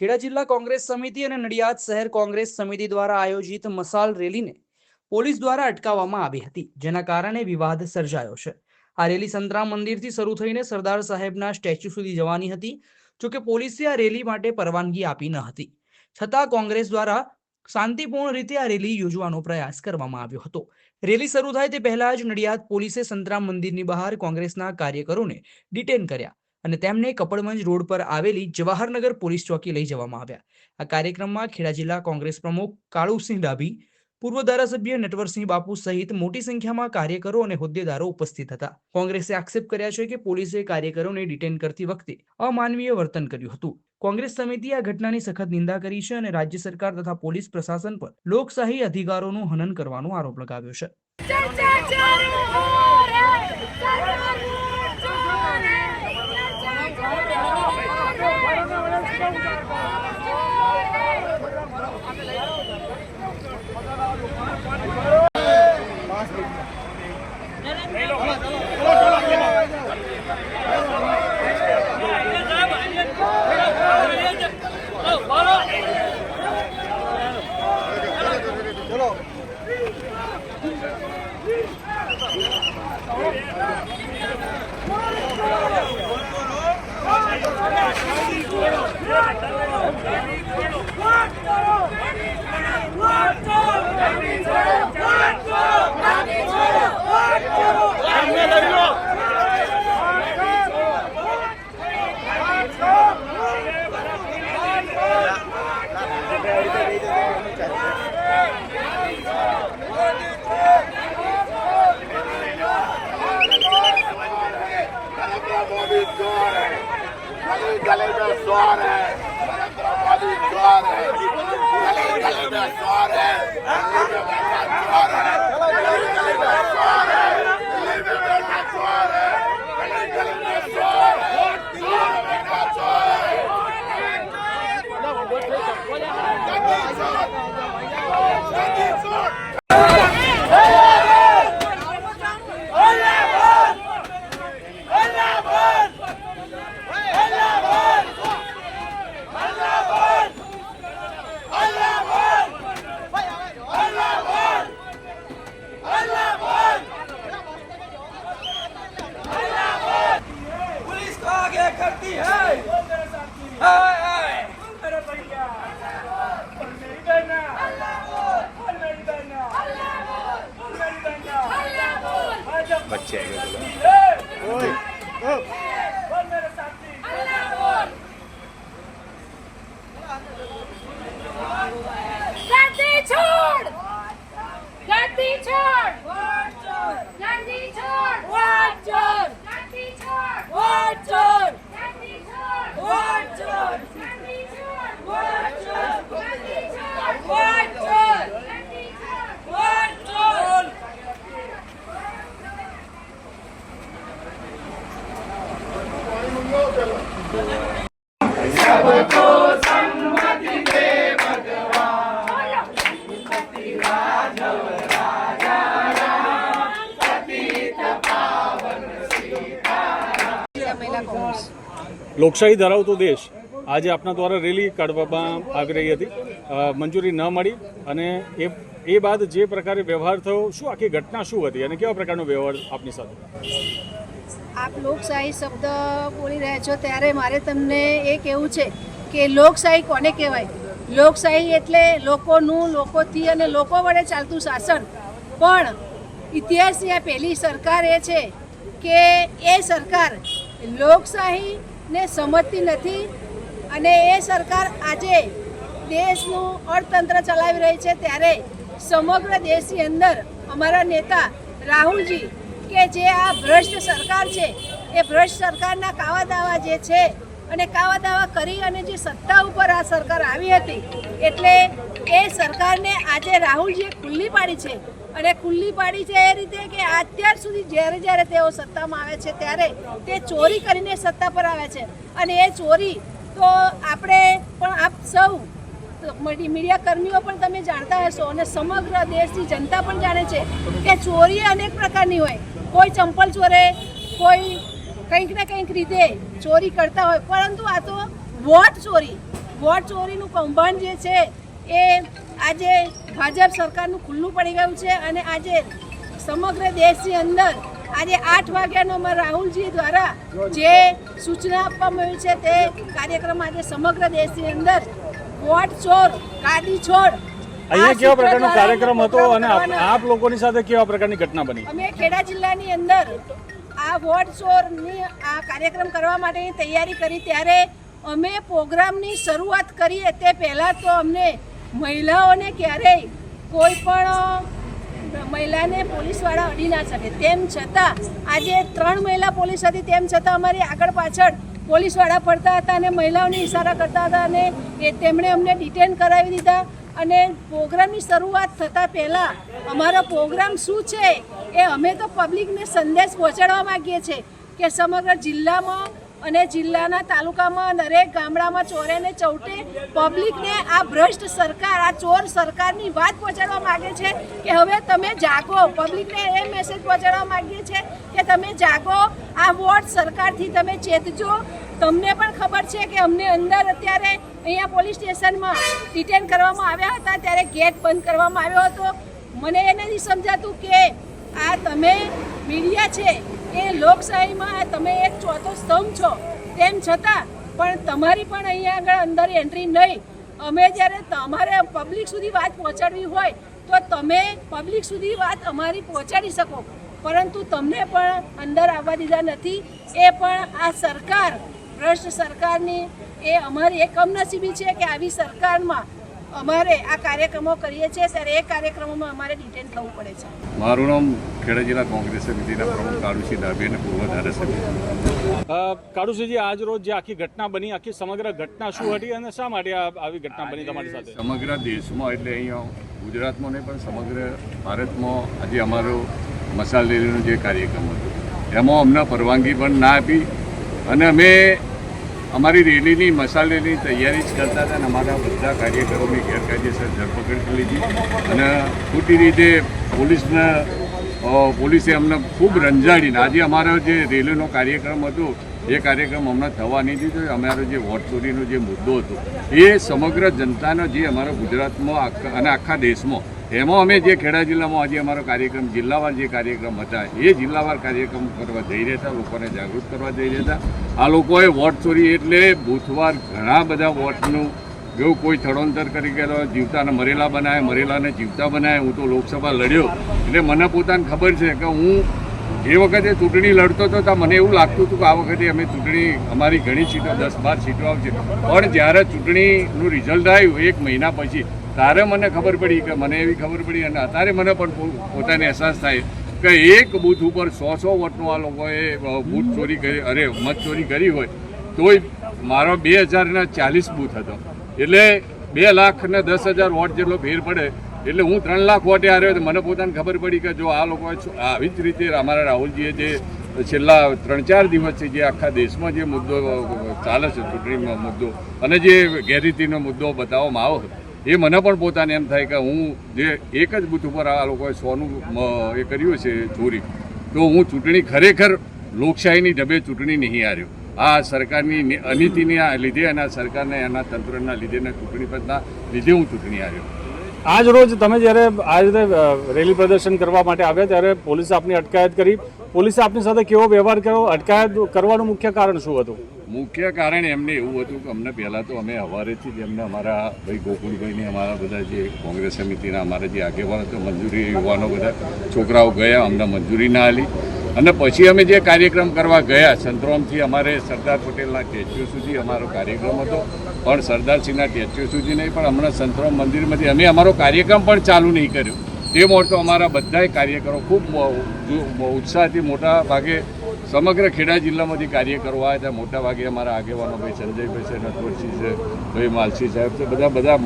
ખેડા જિલ્લા કોંગ્રેસ સમિતિ અને નડિયાદ શહેર કોંગ્રેસ સમિતિ દ્વારા આયોજિત મસાલ રેલીને પોલીસ દ્વારા અટકાવવામાં આવી હતી, જેના કારણે વિવાદ સર્જાયો છે. આ રેલી સંતરામ મંદિરથી શરૂ થઈને સરદાર સાહેબના સ્ટેચ્યુ સુધી જવાની હતી જોકે પોલીસે આ રેલી માટે પરવાનગી આપી ન હતી. છતાં કોંગ્રેસ દ્વારા શાંતિપૂર્ણ રીતે આ રેલી યોજવાનો પ્રયાસ કરવામાં આવ્યો હતો. રેલી શરૂ થાય તે પહેલા જ નડિયાદ પોલીસે સંતરામ મંદિરની બહાર કોંગ્રેસના કાર્યકરોને ડિટેન કર્યા. અને તેમને કપડમંજ રોડ પર આવેલી જવાહરનગર પોલીસ ચોકી લઈ જવામાં આવ્યા આ કાર્યક્રમમાં ખેડા જિલ્લા કોંગ્રેસ પ્રમુખ કાળુસિંહ ડાભી પૂર્વ ધારાસભ્ય નટવરસિંહ બાપુ સહિત મોટી સંખ્યામાં કાર્યકરો અને હોદ્દેદારો ઉપસ્થિત હતા કોંગ્રેસે આક્ષેપ કર્યા છે કે પોલીસે કાર્યકરોને ડિટેન કરતી વખતે અમાનવીય વર્તન કર્યું હતું કોંગ્રેસ સમિતિએ આ ઘટનાની સખત નિંદા કરી છે અને રાજ્ય સરકાર તથા પોલીસ પ્રશાસન પર લોકશાહી અધિકારોનું હનન કરવાનો આરોપ લગાવ્યો છે 写一个这个 લોકશાહી ધરાવતો દેશ આજે આપના દ્વારા રેલી કાઢવામાં આવી રહી હતી. મંજૂરી ન મળી અને એ એ બાદ જે પ્રકારે વ્યવહાર થયો, શું આખી ઘટના શું હતી અને કેવા પ્રકારનો વ્યવહાર આપની સાથે? આપ લોકશાહી શબ્દ બોલી રહ્યા છો ત્યારે મારે તમને એ કહેવું છે કે લોકશાહી કોને કહેવાય? લોકશાહી એટલે લોકોનું, લોકોથી અને લોકો વડે ચાલતું શાસન. પણ ઇતિહાસની આ પહેલી સરકાર એ છે કે એ સરકાર લોકશાહીને સમજતી નથી. અને એ સરકાર આજે દેશનું અર્થતંત્ર ચલાવી રહી છે ત્યારે સમગ્ર દેશની અંદર અમારા નેતા રાહુલજી કે જે આ ભ્રષ્ટ સરકાર છે, એ ભ્રષ્ટ સરકારના કાવા દાવા જે છે અને કાવા દાવા કરી અને જે સત્તા ઉપર આ સરકાર આવી હતી, એટલે એ સરકારને આજે રાહુલજીએ ખુલ્લી પાડી છે. અને ખુલ્લી પાડી છે એ રીતે કે અત્યાર સુધી જ્યારે જ્યારે તેઓ સત્તામાં આવે છે, ત્યારે તે ચોરી કરીને સત્તા પર આવે છે. અને એ ચોરી તો આપણે પણ આપ સૌ મીડિયા કર્મીઓ પણ તમે જાણતા હશો અને સમગ્ર દેશની જનતા પણ જાણે છે કે ચોરી અનેક પ્રકારની હોય. કોઈ ચંપલ ચોરે, કોઈ કંઈક ને કંઈક રીતે ચોરી કરતા હોય. પરંતુ આ તો વોટ ચોરી, વોટ ચોરીનું કૌભાંડ જે છે, એ આજે ભાજપ સરકારનું ખુલ્લું પડી ગયું છે અને આજે સમગ્ર દેશની અંદર આજે આઠ વાગ્યાનો અમારા રાહુલજી દ્વારા જે સૂચના આપવામાં આવી છે તે કાર્યક્રમ આજે સમગ્ર દેશની અંદર વોટ ચોર ગાડી છોડ અહીંયા આ કેવા પ્રકારનો કાર્યક્રમ હતો અને આપ- આપ લોકોની સાથે કેવા પ્રકારની ઘટના બની? અમે ખેડા જિલ્લાની અંદર આ વોટ ચોરની આ કાર્યક્રમ કરવા માટેની તૈયારી કરી. ત્યારે અમે પ્રોગ્રામની શરૂઆત કરીએ તે પહેલાં તો અમને મહિલાઓને ક્યારેય કોઈ પણ મહિલાને પોલીસવાળા અડી ના શકે. તેમ છતાં, આજે ત્રણ મહિલા પોલીસ હતી, તેમ છતાં અમારી આગળ પાછળ પોલીસવાળા ફરતા હતા અને મહિલાઓને ઇશારા કરતા હતા અને એ તેમણે અમને ડિટેન કરાવી દીધા. અને પ્રોગ્રામની શરૂઆત થતાં પહેલાં અમારો પ્રોગ્રામ શું છે એ અમે તો પબ્લિકને સંદેશ પહોંચાડવા માગીએ છીએ કે સમગ્ર જિલ્લામાં અને જિલ્લાના તાલુકામાં દરેક ગામડામાં ચોરે ને ચૌટે પબ્લિકને આ ભ્રષ્ટ સરકાર, આ ચોર સરકારની વાત પહોંચાડવા માગે છે કે હવે તમે જાગો. પબ્લિકને એ મેસેજ પહોંચાડવા માગીએ છીએ કે તમે જાગો. આ વોટ સરકારથી તમે ચેતજો. તમને પણ ખબર છે કે અમને અંદર અત્યારે અહીંયા પોલીસ સ્ટેશનમાં ડિટેન કરવામાં આવ્યા હતા. ત્યારે ગેટ બંધ કરવામાં આવ્યો હતો. મને એ નથી સમજાતું કે આ તમે મીડિયા છે એ લોકશાહીમાં તમે એક ચોથો સ્તંભ છો. તેમ છતાં પણ તમારી પણ અહીંયા આગળ અંદર એન્ટ્રી નહીં. અમે જ્યારે તમારે પબ્લિક સુધી વાત પહોંચાડવી હોય, તો તમે પબ્લિક સુધી વાત અમારી પહોંચાડી શકો. પરંતુ તમને પણ અંદર આવવા દીધા નથી. એ પણ આ સરકાર, ભ્રષ્ટ સરકારની, એ અમારી એક કમનસીબી છે કે આવી સરકારમાં અમારે આ કાર્યક્રમો કરીએ છીએ ત્યારે એ કાર્યક્રમોમાં અમારે ડિટેન થવું પડે છે. મારું નામ ખેડા જિલ્લા કોંગ્રેસ સમિતિના પ્રમુખ કાળુસિંહ ડાભી અને પૂર્વ ધારાસભ્ય. અ, કાળુસિંહજી આજ રોજ જે આખી ઘટના બની આખી સમગ્ર ઘટના શું હતી અને શા માટે આવી ઘટના બની તમારી સાથે? સમગ્ર દેશમાં એટલે અહીંયા ગુજરાતમાં નહીં પણ સમગ્ર ભારતમાં આજે અમારો મસાલ રેલીનો જે કાર્યક્રમ હતો એમાં અમને પરવાનગી પણ ના આપી અને અમે અમારી રેલીની, મસાલેની તૈયારી જ કરતા હતા અને અમારા બધા કાર્યકરોની ગેરકાયદેસર ધરપકડ લીધી. અને ખોટી રીતે પોલીસને પોલીસે અમને ખૂબ રંજાડીને આજે અમારો જે રેલીનો કાર્યક્રમ હતો, એ કાર્યક્રમ હમણાં થવા નહીં દીધો. અમારો જે વોટ ચોરીનો જે મુદ્દો હતો, એ સમગ્ર જનતાનો, જે અમારો ગુજરાતમાં અને આખા દેશમાં એમાં અમે જે ખેડા જિલ્લામાં આજે અમારો કાર્યક્રમ, જિલ્લાવાર જે કાર્યક્રમ હતા, એ જિલ્લાવાર કાર્યક્રમ કરવા જઈ રહ્યા હતા લોકોને જાગૃત કરવા જઈ રહ્યા હતા આ લોકોએ વોટ ચોરી એટલે બૂથવાર ઘણા બધા વોટનું, જો કોઈ સ્થળાંતર કરી ગયેલો જીવતાને મરેલા બનાવે, મરેલાને જીવતા બનાવે, હું તો લોકસભા લડ્યો. એટલે મને પોતાને ખબર છે કે હું એ વખતે ચૂંટણી લડતો હતો તો મને એવું લાગતું હતું કે આ વખતે અમે ચૂંટણી, અમારી ઘણી સીટો, દસ બાર સીટો આવશે. પણ જ્યારે ચૂંટણીનું રિઝલ્ટ આવ્યું, એક મહિના પછી ત્યારે મને ખબર પડી કે મને એવી ખબર પડી અને અત્યારે મને પણ પોતાને અહેસાસ થાય કે એક બૂથ ઉપર સો સો વોટનો આ લોકોએ બૂથ ચોરી કરી, અરે, મત ચોરી કરી હોય, તોય મારો બે હજારના ચાલીસ બૂથ હતો. એટલે બે લાખ ને દસ હજાર વોટ જેટલો ફેર પડે, એટલે હું ત્રણ લાખ વોટે હાર્યો તો મને પોતાને ખબર પડી કે જો આ લોકોએ આવી જ રીતે અમારા રાહુલજીએ જે છેલ્લા ત્રણ ચાર દિવસથી જે આખા દેશમાં જે મુદ્દો ચાલે છે ચૂંટણીમાં મુદ્દો અને જે ગેરરીતિનો મુદ્દો બતાવવામાં આવ્યો એ મને પણ પોતાને એમ થાય કે હું જે એક જ બૂથ ઉપર આ લોકોએ સોનું એ કર્યું છે ચોરી, તો હું ચૂંટણી ખરેખર લોકશાહીની ઢબે ચૂંટણી નહીં હાર્યો. આ સરકારની ની- આ લીધે અને આ સરકારને એના તંત્રના લીધે અને ચૂંટણી પંચના લીધે હું ચૂંટણી હાર્યો. આજ રોજ તમે જ્યારે આ રીતે રેલી પ્રદર્શન કરવા માટે આવ્યા ત્યારે પોલીસે આપની અટકાયત કરી. પોલીસે આપની સાથે કેવો વ્યવહાર કર્યો? અટકાયત કરવાનું મુખ્ય કારણ શું હતું? મુખ્ય કારણ એમને એવું હતું કે અમને પહેલાં તો અમે હવારેથી જ એમને અમારા ભાઈ ગોકુળભાઈને અમારા બધા જે કોંગ્રેસ સમિતિના અમારા જે આગેવાનો હતો, મંજૂરી યુવાનો બધા, છોકરાઓ ગયા, અમને મંજૂરી ના આલી. અને પછી અમે જે કાર્યક્રમ કરવા ગયા, સંતરોમથી અમારે સરદાર પટેલના સ્ટેચ્યુ સુધી અમારો કાર્યક્રમ હતો. પણ સરદારસિંહના સ્ટેચ્યુ સુધી નહીં, પણ હમણાં સંતરોમ મંદિરમાંથી અમે અમારો કાર્યક્રમ પણ ચાલુ નહીં કર્યો. તે મોટો અમારા બધાય કાર્યકરો ખૂબ ઉત્સાહથી મોટા ભાગે સમગ્ર ખેડા જિલ્લામાંથી કાર્યકરો આવ્યા હતા. મોટા ભાગે અમારા આગેવાનો ભાઈ સંજયભાઈ છે, નટવરસિંહ છે, ભાઈ માલસી સાહેબ છે, બધા બધા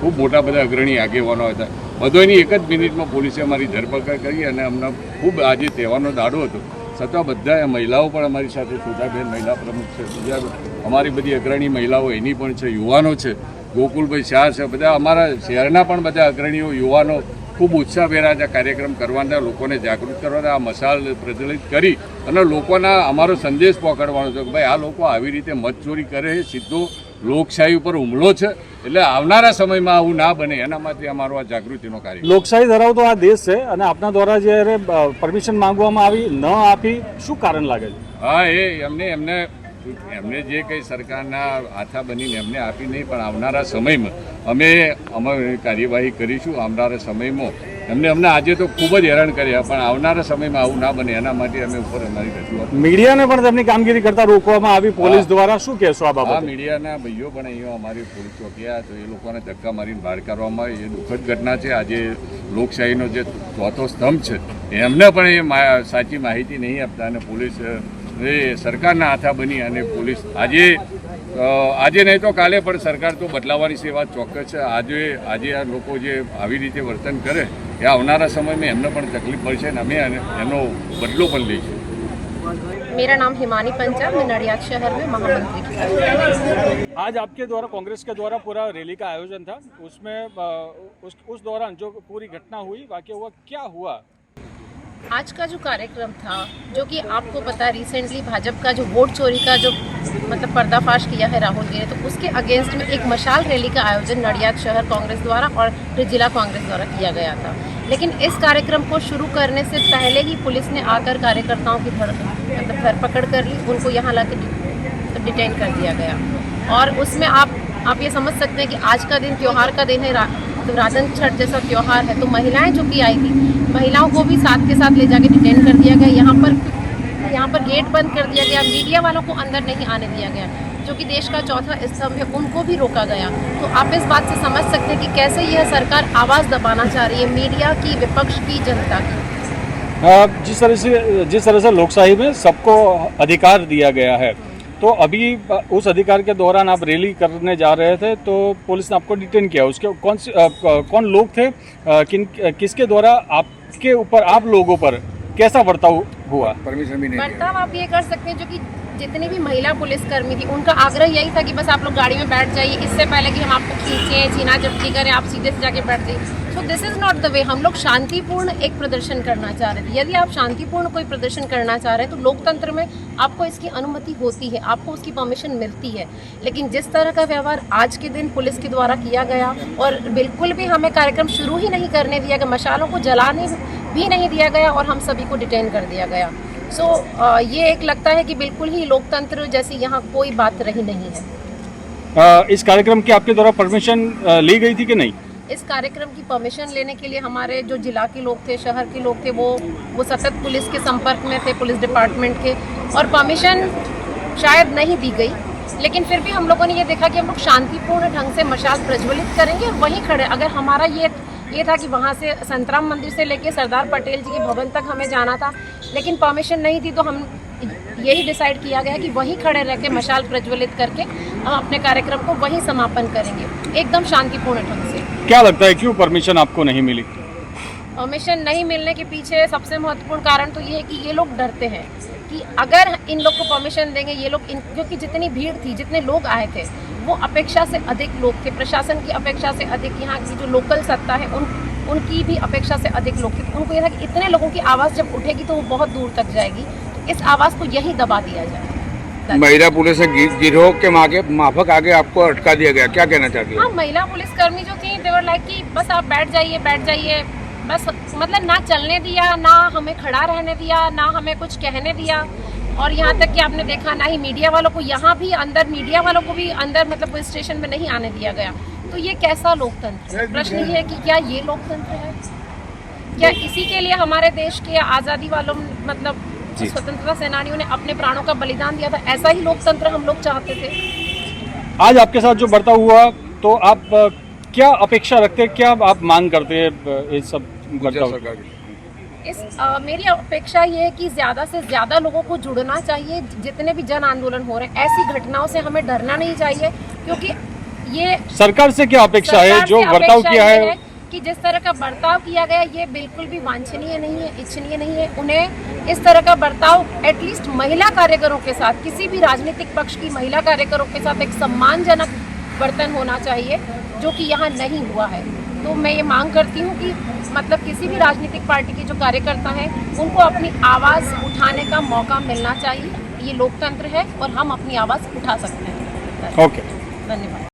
ખૂબ મોટા બધા અગ્રણી આગેવાનો હતા. બધોની એક જ મિનિટમાં પોલીસે અમારી ધરપકડ કરી અને અમને ખૂબ આજે તહેવારનો દાડો હતો. છતાં બધા મહિલાઓ પણ અમારી સાથે સુધાબેન મહિલા પ્રમુખ છે બીજા અમારી બધી અગ્રણી મહિલાઓ એની પણ છે, યુવાનો છે. ગોકુલભાઈ શાહ છે, બધા અમારા શહેરના પણ બધા અગ્રણીઓ યુવાનો ખૂબ ઉત્સાહભેર આજે કાર્યક્રમ કરવાના લોકોને જાગૃત કરવાના આ મસાલ પ્રજ્વલિત કરી અને લોકોના અમારો સંદેશ પહોંચાડવાનો છે કે ભાઈ આ લોકો આવી રીતે મતચોરી કરે છે સીધો લોકશાહી ઉપર હુમલો છે. એટલે આવનારા સમયમાં આવું ના બને એના માટે અમારો આ જાગૃતિનો કાર્ય. લોકશાહી ધરાવતો આ દેશ છે અને આપના દ્વારા જ્યારે પરમિશન માંગવામાં આવી ન આપી શું કારણ લાગે છે? હા એ એમને એમને એમને જે કંઈ સરકારના આથા બનીને એમને આપી નહીં પણ આવનારા સમયમાં અમે અમારી કાર્યવાહી કરીશું આવનારા સમયમાં. એમને અમને આજે તો ખૂબ જ હેરાન કર્યા પણ આવનારા સમયમાં આવું ના બને. એના માટે અમે ઉપર અમારી રજૂઆત મીડિયાને પણ તેમની કામગીરી કરતા રોકવામાં આવી પોલીસ દ્વારા. શું કહેશો આ આ મીડિયાના ભાઈઓ પણ અહીંયા અમારી પોલીસ ચોકીયા તો એ લોકોને ધક્કા મારીને બહાર કાઢવામાં આવી. એ દુઃખદ ઘટના છે. આજે લોકશાહીનો જે ચોથો સ્તંભ છે એમને પણ એ સાચી માહિતી નહીં આપતા અને પોલીસ અ, એ સરકારના હાથા બની અને પોલીસ આજે અ, આજે નહીં તો કાલે પણ સરકાર તો બદલાવાની છે એ વાત ચોક્કસ છે આજે આજે આ લોકો જે આવી રીતે વર્તન કરે એ આવનારા સમયમાં એમને પણ તકલીફ પડશે અને અમે આને- એનો બદલો પણ લઈશું मेरा नाम हिमानी पंचा मैं नडियाद शहर में महामंत्री की पद पर हूँ। आज आपके द्वारा कांग्रेस के द्वारा पूरा रैली का आयोजन था उसमें अ, उस उस दौरान जो पूरी घटना हुई वाक्य हुआ क्या हुआ आज का जो कार्यक्रम था जो कि आपको पता है रिसेंटली भाजपा का जो वोट चोरी का जो मतलब पर्दाफाश किया है राहुल जी ने तो उसके अगेंस्ट में एक मशाल रैली का आयोजन नडियाद शहर कांग्रेस द्वारा और फिर जिला कांग्रेस द्वारा किया गया था। लेकिन इस कार्यक्रम को शुरू करने से पहले ही पुलिस ने आकर कार्यकर्ताओं की धर मतलब धरपकड़ कर ली उनको यहाँ ला के डिटेन कर दिया गया। और उसमें आप आप ये समझ सकते हैं कि आज का दिन त्यौहार का दिन है रा, तो राजन छठ जैसा त्यौहार है तो महिलाएँ जो कि आई थी महिलाओं को भी साथ के साथ ले जाके डिटेन कर दिया गया। यहाँ पर यहाँ पर गेट बंद कर दिया गया। मीडिया वालों को अंदर नहीं आने दिया गया, जो कि देश का चौथा स्तंभ है, उनको भी रोका गया। तो आप इस बात से समझ सकते हैं कि कैसे यह सरकार आवाज़ दबाना चाह रही है मीडिया की, विपक्ष की, जनता की? जिस तरह से जिस तरह से लोकशाही में सबको अधिकार दिया गया है तो अभी उस अधिकार के दौरान आप रैली करने जा रहे थे तो पुलिस ने आपको डिटेन किया। उसके कौन से कौन लोग थे किन किसके द्वारा आपके ऊपर आप लोगों पर कैसा बर्ताव हुआ? परमिशन भी नहीं बर्ताव आप ये कर सकते हैं जो कि जितनी भी महिला पुलिसकर्मी थी, उनका आग्रह यही था कि बस आप लोग गाड़ी में बैठ जाइए। इससे पहले कि हम आपको खींचें छीना झपटी करें, आप सीधे से जाके बैठ जाइए। So this is not the way हम लोग शांतिपूर्ण एक प्रदर्शन करना चाह रहे थे। यदि आप शांतिपूर्ण कोई प्रदर्शन करना चाह रहे हैं तो लोकतंत्र में आपको इसकी अनुमति होती है, आपको उसकी परमिशन मिलती है। लेकिन जिस तरह का व्यवहार आज के दिन पुलिस के द्वारा किया गया, और बिल्कुल भी हमें कार्यक्रम शुरू ही नहीं करने दिया गया, मशालों को जलाने भी नहीं दिया गया, और हम सभी को डिटेन कर दिया गया। सो so, ये एक लगता है कि बिल्कुल ही लोकतंत्र जैसी यहाँ कोई बात रही नहीं है। इस कार्यक्रम की आपके द्वारा परमिशन ली गई थी कि नहीं? इस कार्यक्रम की परमिशन लेने के लिए हमारे जो जिला के लोग थे शहर के लोग थे वो वो सतत पुलिस के संपर्क में थे पुलिस डिपार्टमेंट के। और परमिशन शायद नहीं दी गई लेकिन फिर भी हम लोगों ने ये देखा कि हम लोग शांतिपूर्ण ढंग से मशाल प्रज्वलित करेंगे और वहीं खड़े। अगर हमारा ये ये था कि वहाँ से संतराम मंदिर से लेके सरदार पटेल जी के भवन तक हमें जाना था लेकिन परमिशन नहीं थी तो हम यही डिसाइड किया गया कि वहीं खड़े रह के मशाल प्रज्वलित करके हम अपने कार्यक्रम को वहीं समापन करेंगे एकदम शांतिपूर्ण ढंग से। क्या लगता है क्यों परमिशन आपको नहीं मिली? परमिशन नहीं मिलने के पीछे सबसे महत्वपूर्ण कारण तो ये है कि ये लोग डरते हैं कि अगर इन लोग को परमिशन देंगे ये लोग इन क्योंकि जितनी भीड़ थी जितने लोग आए थे वो अपेक्षा से अधिक लोग थे प्रशासन की अपेक्षा से अधिक यहाँ की जो लोकल सत्ता है उन उनकी भी अपेक्षा से अधिक लोग थे तो उनको ये था कि इतने लोगों की आवाज़ जब उठेगी तो वो बहुत दूर तक जाएगी। इस आवाज़ को यहीं दबा दिया जाए। महिला पुलिस गिरोह के मागे माफक आगे आपको अटका दिया गया। क्या कहना चाहती हाँ? है महिला पुलिसकर्मी जो थी देवर लाइक कि बस आप बैठ जाइए बैठ जाइए। बस मतलब ना चलने दिया ना हमें खड़ा रहने दिया ना हमें कुछ कहने दिया। और यहाँ तक कि आपने देखा ना ही मीडिया वालों को यहाँ भी अंदर मीडिया वालों को भी अंदर मतलब पुलिस स्टेशन में नहीं आने दिया गया। तो ये कैसा लोकतंत्र है? प्रश्न ये है कि क्या ये लोकतंत्र है? क्या इसी के लिए हमारे देश के आज़ादी वालों मतलब स्वतंत्रता सेनानियों ने अपने प्राणों का बलिदान दिया था? ऐसा ही लोकतंत्र हम लोग चाहते थे। आज आपके साथ जो बर्ताव हुआ तो आप क्या अपेक्षा रखते हैं? क्या आप मांग करते हैं इस सब बर्ताव इस अ, मेरी अपेक्षा ये है कि ज़्यादा से ज़्यादा लोगों को जुड़ना चाहिए जितने भी जन आंदोलन हो रहे हैं ऐसी घटनाओं से हमें डरना नहीं चाहिए क्योंकि ये सरकार से क्या अपेक्षा है? जो बर्ताव किया है कि जिस तरह का बर्ताव किया गया ये बिल्कुल भी वांछनीय नहीं है इच्छनीय नहीं है। उन्हें इस तरह का बर्ताव एटलीस्ट महिला कार्यकरों के साथ किसी भी राजनीतिक पक्ष की महिला कार्यकरों के साथ एक सम्मानजनक बर्तन होना चाहिए जो कि यहाँ नहीं हुआ है। तो मैं ये मांग करती हूँ कि मतलब किसी भी राजनीतिक पार्टी के जो कार्यकर्ता हैं उनको अपनी आवाज़ उठाने का मौका मिलना चाहिए। ये लोकतंत्र है और हम अपनी आवाज़ उठा सकते हैं। ओके धन्यवाद।